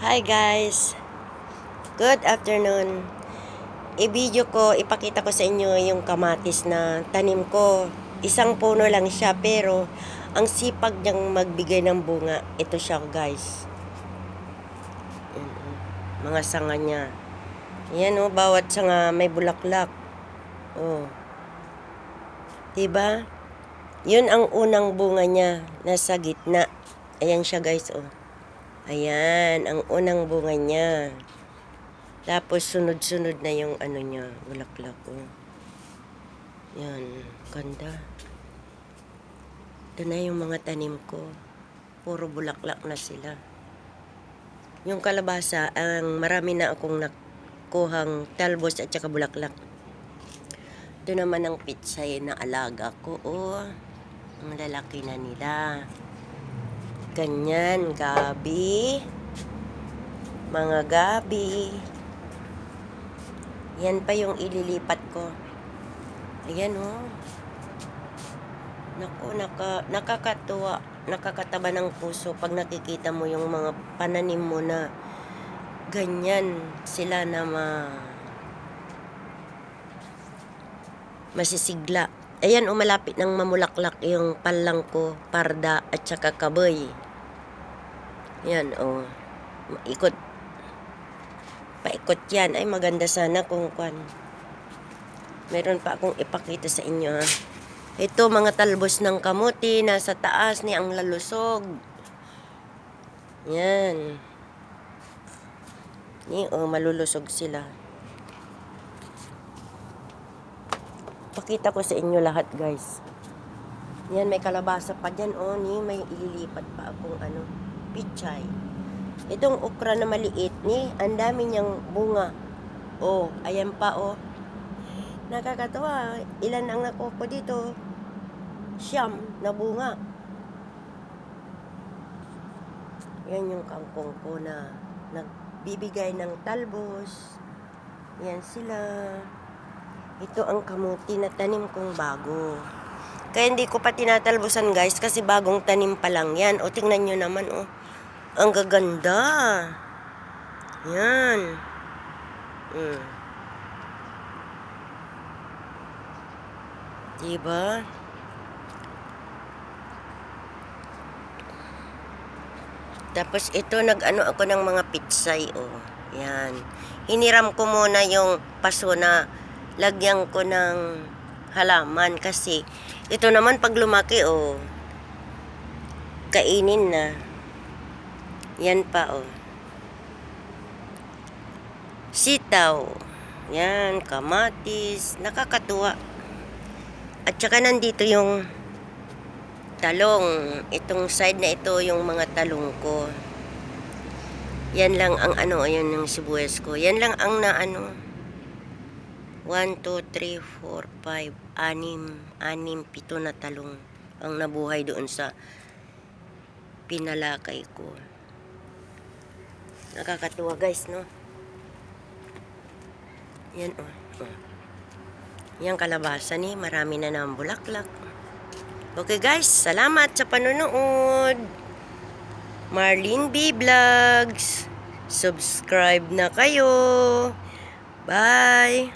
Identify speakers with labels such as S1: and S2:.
S1: Hi guys! Good afternoon. I-video ko, ipakita ko sa inyo yung kamatis na tanim ko. Isang puno lang siya pero ang sipag niyang magbigay ng bunga. Ito siya guys. Oh. Mga sanga niya. Yan oh, bawat sanga may bulaklak. Oh. Diba? Yun ang unang bunga niya. Nasa gitna. Ayan siya guys oh. Ayan, ang unang bunga niya. Tapos sunod-sunod na yung ano niya, bulaklak ko. Yan, ganda. Ito na yung mga tanim ko. Puro bulaklak na sila. Yung kalabasa, ang marami na akong nakuhang talbos at saka bulaklak. Ito naman ang pitsay na alaga ko. Oh, ang lalaki na nila. Ganyan, gabi. Mga gabi. Yan pa yung ililipat ko. Ayan oh. Naku, naka, nakakatuwa. Nakakataba ng puso pag nakikita mo yung mga pananim mo na ganyan sila na ma masisigla. Ayan, umalapit ng mamulaklak yung palang ko, parda at saka kaboy. Yan, oh. Ikot. Paikot yan. Ay, maganda sana kung kwan. Meron pa akong ipakita sa inyo, ha. Ito, mga talbos ng kamuti. Nasa taas ni ang lalusog. Yan. Ni, oh, malulusog sila. Pakita ko sa inyo lahat, guys. Yan, may kalabasa pa dyan, oh, ni, may ililipat pa akong, ano, pichay. Itong okra na maliit, ni, ang dami niyang bunga. Oh, ayan pa, oh. Nakakatawa, ilan ang nakuha ko dito? Siyam na bunga. Yan yung kangkong ko na nagbibigay ng talbos. Yan sila. Ito ang kamuti na tanim kong bago. Kaya hindi ko pa tinatalbusan guys kasi bagong tanim pa lang yan. O tingnan nyo naman oh. Ang gaganda. Yan. Mm. Diba? Tapos ito nag-ano ako ng mga pitsay oh. Yan. Hiniram ko muna yung paso na lagyan ko ng halaman kasi ito naman pag lumaki oh kainin na. Yan pa oh. Sitaw. Yan, kamatis. Nakakatuwa. At saka nandito yung talong. Itong side na ito yung mga talong ko. Yan lang ang ano, ayun yung sibuyas ko. Yan lang ang na ano. 1, 2, 3, 4, 5, 6, 6, 7 na talong ang nabuhay doon sa pinalakay ko. Nakakatuwa guys, no? Yan, oh. oh. Yan kalabasa ni, marami na ng bulaklak. Okay guys, salamat sa panonood. Marlene B. Vlogs. Subscribe na kayo. Bye!